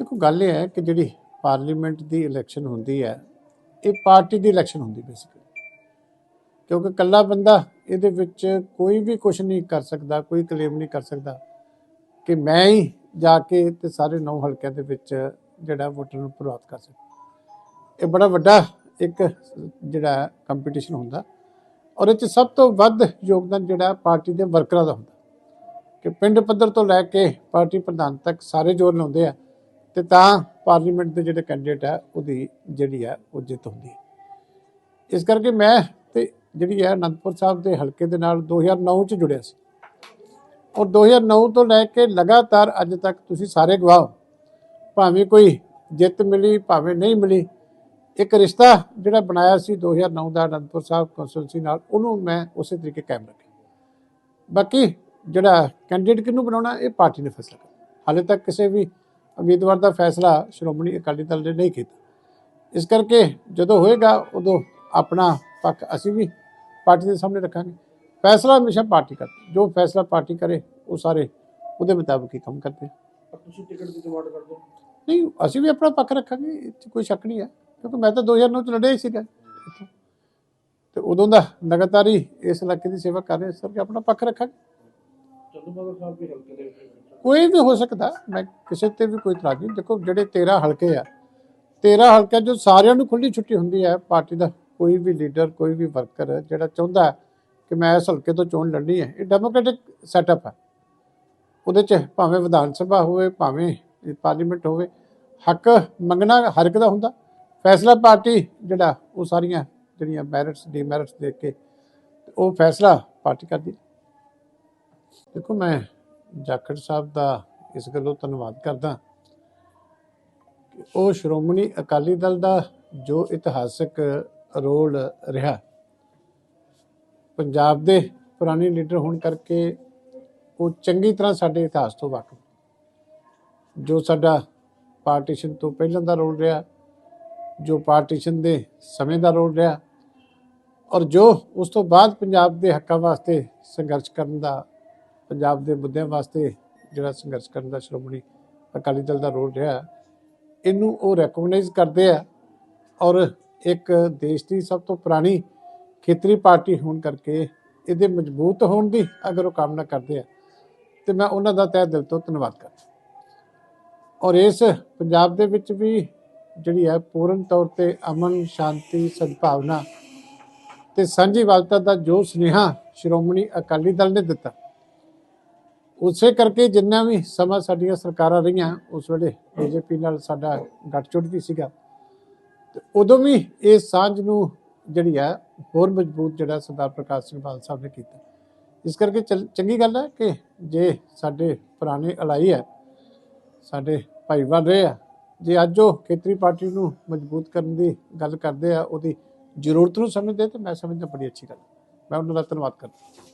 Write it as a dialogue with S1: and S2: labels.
S1: ਦੇਖੋ, ਗੱਲ ਇਹ ਹੈ ਕਿ ਜਿਹੜੀ ਪਾਰਲੀਮੈਂਟ ਦੀ ਇਲੈਕਸ਼ਨ ਹੁੰਦੀ ਹੈ, ਇਹ ਪਾਰਟੀ ਦੀ ਇਲੈਕਸ਼ਨ ਹੁੰਦੀ ਬੇਸਿਕਲੀ ਕਿਉਂਕਿ ਕੱਲਾ ਬੰਦਾ ਇਹਦੇ ਵਿੱਚ ਕੋਈ ਵੀ ਕੁਝ ਨਹੀਂ ਕਰ ਸਕਦਾ, ਕੋਈ ਕਲੇਮ ਨਹੀਂ ਕਰ ਸਕਦਾ ਕਿ ਮੈਂ ਹੀ ਜਾ ਕੇ ਤੇ ਸਾਰੇ ਨੌ ਹਲਕਿਆਂ ਦੇ ਵਿੱਚ ਜਿਹੜਾ ਵੋਟਰ ਨੂੰ ਪ੍ਰਭਾਵਿਤ ਕਰ ਸਕਦਾ। ਇਹ ਬੜਾ ਵੱਡਾ ਇੱਕ ਜਿਹੜਾ ਕੰਪੀਟੀਸ਼ਨ ਹੁੰਦਾ ਔਰ ਇਹ 'ਚ ਸਭ ਤੋਂ ਵੱਧ ਯੋਗਦਾਨ ਜਿਹੜਾ ਪਾਰਟੀ ਦੇ ਵਰਕਰਾਂ ਦਾ ਹੁੰਦਾ। ਕਿ ਪਿੰਡ ਪੱਧਰ ਤੋਂ ਲੈ ਕੇ ਪਾਰਟੀ ਪ੍ਰਧਾਨ ਤੱਕ ਸਾਰੇ ਜ਼ੋਰ ਲਾਉਂਦੇ ਆ। ਤੇ ਤਾਂ ਪਾਰਲੀਮੈਂਟ ਦੇ ਜਿਹੜੇ ਕੈਂਡੀਡੇਟ ਹੈ ਉਹਦੀ ਜਿਹੜੀ ਆ, ਉਹ ਜਿੱਤ ਹੁੰਦੀ ਹੈ। ਇਸ ਕਰਕੇ ਮੈਂ ਤੇ ਜਿਹੜੀ ਹੈ ਅਨੰਦਪੁਰ ਸਾਹਿਬ ਦੇ ਹਲਕੇ ਦੇ ਨਾਲ 2009 ਚ ਜੁੜਿਆ ਸੀ। ਔਰ 2009 ਤੋਂ ਲੈ ਕੇ ਲਗਾਤਾਰ ਅੱਜ ਤੱਕ ਤੁਸੀਂ ਸਾਰੇ ਗਵਾਹ ਭਾਵੇਂ ਕੋਈ ਜਿੱਤ ਮਿਲੀ, ਭਾਵੇਂ ਨਹੀਂ ਮਿਲੀ, ਇੱਕ ਰਿਸ਼ਤਾ ਜਿਹੜਾ ਬਣਾਇਆ ਸੀ 2009 ਦਾ ਅਨੰਦਪੁਰ ਸਾਹਿਬ ਕੌਂਸਲਸੀ ਨਾਲ, ਉਹਨੂੰ ਮੈਂ ਉਸੇ ਤਰੀਕੇ ਕਾਇਮ ਰੱਖਿਆ। ਬਾਕੀ ਜਿਹੜਾ ਕੈਂਡੀਡੇਟ ਕਿਹਨੂੰ ਬਣਾਉਣਾ, ਇਹ ਪਾਰਟੀ ਨੇ ਫੈਸਲਾ ਕਰਨਾ। ਹਾਲੇ ਤੱਕ ਕਿਸੇ ਵੀ ਉਮੀਦਵਾਰ ਦਾ ਫੈਸਲਾ ਸ਼੍ਰੋਮਣੀ ਅਕਾਲੀ ਦਲ ਨੇ ਨਹੀਂ ਕੀਤਾ। ਇਸ ਕਰਕੇ ਜਦੋਂ ਹੋਏਗਾ ਉਦੋਂ ਆਪਣਾ ਪੱਖ ਅਸੀਂ ਵੀ ਪਾਰਟੀ ਦੇ ਸਾਹਮਣੇ ਰੱਖਾਂਗੇ। ਫੈਸਲਾ ਹਮੇਸ਼ਾ ਪਾਰਟੀ ਕਰਦੀ ਜੋ ਫੈਸਲਾ ਪਾਰਟੀ ਕਰੇ ਉਹ ਸਾਰੇ ਉਹਦੇ ਮੁਤਾਬਕ ਹੀ ਕੰਮ ਕਰਦੇ
S2: ਪਰ ਤੁਸੀਂ ਟਿਕਟ ਦੀ ਡਿਮਾਂਡ ਕਰਦੇ ਹੋ?
S1: ਨਹੀਂ ਅਸੀਂ ਵੀ ਆਪਣਾ ਪੱਖ ਰੱਖਾਂਗੇ 'ਚ ਕੋਈ ਸ਼ੱਕ ਨਹੀਂ ਹੈ। ਕਿਉਂਕਿ ਮੈਂ ਤਾਂ 2009 ਚ ਲੜਿਆ ਹੀ ਸੀਗਾ। ਇੱਥੋਂ। ਤੇ ਉਦੋਂ ਦਾ ਲਗਾਤਾਰ ਹੀ ਇਸ ਇਲਾਕੇ ਦੀ ਸੇਵਾ ਕਰ ਰਹੇ ਸਰ ਕਿ ਆਪਣਾ ਪੱਖ ਰੱਖਾਂਗੇ।
S2: ਚੰਦੂਮਾਜਰਾ ਸਾਹਿਬ ਦੇ ਹਲਕੇ ਦੇ ਵਿੱਚ
S1: ਕੋਈ ਵੀ ਹੋ ਸਕਦਾ, ਮੈਂ ਕਿਸੇ ਤੇ ਵੀ ਕੋਈ ਇਤਰਾਜ਼ ਨਹੀਂ। ਦੇਖੋ, ਜਿਹੜੇ 13 ਹਲਕੇ ਆ 13 ਹਲਕਿਆਂ ਜੋ ਸਾਰਿਆਂ ਨੂੰ ਖੁੱਲੀ ਛੁੱਟੀ ਹੁੰਦੀ ਹੈ, ਪਾਰਟੀ ਦਾ ਕੋਈ ਵੀ ਲੀਡਰ, ਕੋਈ ਵੀ ਵਰਕਰ ਜਿਹੜਾ ਚਾਹੁੰਦਾ ਕਿ ਮੈਂ ਇਸ ਹਲਕੇ ਤੋਂ ਚੋਣ ਲੜਨੀ ਹੈ, ਇਹ ਡੈਮੋਕ੍ਰੈਟਿਕ ਸੈਟਅਪ ਹੈ। ਉਹਦੇ ਚ ਭਾਵੇਂ ਵਿਧਾਨ ਸਭਾ ਹੋਵੇ, ਭਾਵੇਂ ਪਾਰਲੀਮੈਂਟ ਹੋਵੇ, ਹੱਕ ਮੰਗਣਾ ਹਰ ਇੱਕ ਦਾ ਹੁੰਦਾ। ਫੈਸਲਾ ਪਾਰਟੀ ਜਿਹੜਾ, ਉਹ ਸਾਰੀਆਂ ਜਿਹੜੀਆਂ ਮੈਰਿਟਸ, ਡੀਮੈਰਿਟਸ ਦੇਖ ਕੇ, ਉਹ ਫੈਸਲਾ ਪਾਰਟੀ ਕਰਦੀ ਦੇਖੋ, ਮੈਂ ਜਾਖੜ ਸਾਹਿਬ ਦਾ ਇਸ ਗੱਲੋਂ ਧੰਨਵਾਦ ਕਰਦਾ ਉਹ ਸ਼੍ਰੋਮਣੀ ਅਕਾਲੀ ਦਲ ਦਾ ਜੋ ਇਤਿਹਾਸਕ ਰੋਲ ਰਿਹਾ। ਪੰਜਾਬ ਦੇ ਪੁਰਾਣੇ ਲੀਡਰ ਹੋਣ ਕਰਕੇ ਉਹ ਚੰਗੀ ਤਰ੍ਹਾਂ ਸਾਡੇ ਇਤਿਹਾਸ ਤੋਂ ਵਾਕਿਫ ਜੋ ਸਾਡਾ ਪਾਰਟੀਸ਼ਨ ਤੋਂ ਪਹਿਲਾਂ ਦਾ ਰੋਲ ਰਿਹਾ, ਜੋ ਪਾਰਟੀਸ਼ਨ ਦੇ ਸਮੇਂ ਦਾ ਰੋਲ ਰਿਹਾ, ਔਰ ਜੋ ਉਸ ਤੋਂ ਬਾਅਦ ਪੰਜਾਬ ਦੇ ਹੱਕਾਂ ਵਾਸਤੇ ਸੰਘਰਸ਼ ਕਰਨ ਦਾ ਪੰਜਾਬ ਦੇ ਮੁੱਦਿਆਂ ਵਾਸਤੇ ਜਿਹੜਾ ਸੰਘਰਸ਼ ਕਰਨ ਦਾ ਸ਼੍ਰੋਮਣੀ ਅਕਾਲੀ ਦਲ ਦਾ ਰੋਲ ਰਿਹਾ, ਇਹਨੂੰ ਉਹ ਰੈਕਗਨਾਈਜ਼ ਕਰਦੇ ਆ ਔਰ ਇੱਕ ਦੇਸ਼ ਦੀ ਸਭ ਤੋਂ ਪੁਰਾਣੀ ਖੇਤਰੀ ਪਾਰਟੀ ਹੋਣ ਕਰਕੇ ਇਹਦੇ ਮਜ਼ਬੂਤ ਹੋਣ ਦੀ ਅਗਰ ਉਹ ਕਾਮਨਾ ਕਰਦੇ ਆ, ਤੇ ਮੈਂ ਉਹਨਾਂ ਦਾ ਤਹਿ ਦਿਲ ਤੋਂ ਧੰਨਵਾਦ ਕਰਦਾ ਔਰ ਇਸ ਪੰਜਾਬ ਦੇ ਵਿੱਚ ਵੀ ਜਿਹੜੀ ਹੈ ਪੂਰਨ ਤੌਰ ਤੇ ਅਮਨ, ਸ਼ਾਂਤੀ, ਸਦਭਾਵਨਾ ਤੇ ਸਾਂਝੀਵਾਲਤਾ ਦਾ ਜੋ ਸੁਨੇਹਾ ਸ਼੍ਰੋਮਣੀ ਅਕਾਲੀ ਦਲ ਨੇ ਦਿੱਤਾ ਉਸੇ ਕਰਕੇ ਜਿੰਨਾ ਵੀ ਸਮਾਂ ਸਾਡੀਆਂ ਸਰਕਾਰਾਂ ਰਹੀਆਂ, ਉਸ ਵੇਲੇ ਬੀਜੇਪੀ ਨਾਲ ਸਾਡਾ ਗੱਠਜੋੜ ਵੀ ਸੀਗਾ। ਤੇ ਉਦੋਂ ਵੀ ਇਹ ਸਾਂਝ ਨੂੰ ਜਿਹੜੀ ਹੈ ਹੋਰ ਮਜ਼ਬੂਤ ਜਿਹੜਾ ਸਰਦਾਰ ਪ੍ਰਕਾਸ਼ ਸਿੰਘ ਬਾਦਲ ਸਾਹਿਬ ਨੇ ਕੀਤਾ। ਇਸ ਕਰਕੇ ਚਲ- ਚੰਗੀ ਗੱਲ ਹੈ ਕਿ ਜੇ ਸਾਡੇ ਪੁਰਾਣੇ ਅਲਾਈ ਹੈ ਸਾਡੇ ਭਾਈਵਾਲ ਰਹੇ ਆ, ਜੇ ਅੱਜ ਉਹ ਖੇਤਰੀ ਪਾਰਟੀ ਨੂੰ ਮਜ਼ਬੂਤ ਕਰਨ ਦੀ ਗੱਲ ਕਰਦੇ ਆ, ਉਹਦੀ ਜ਼ਰੂਰਤ ਨੂੰ ਸਮਝਦੇ ਤੇ ਮੈਂ ਸਮਝਦਾ ਬੜੀ ਅੱਛੀ ਗੱਲ ਮੈਂ ਉਹਨਾਂ ਦਾ ਧੰਨਵਾਦ ਕਰਦਾ।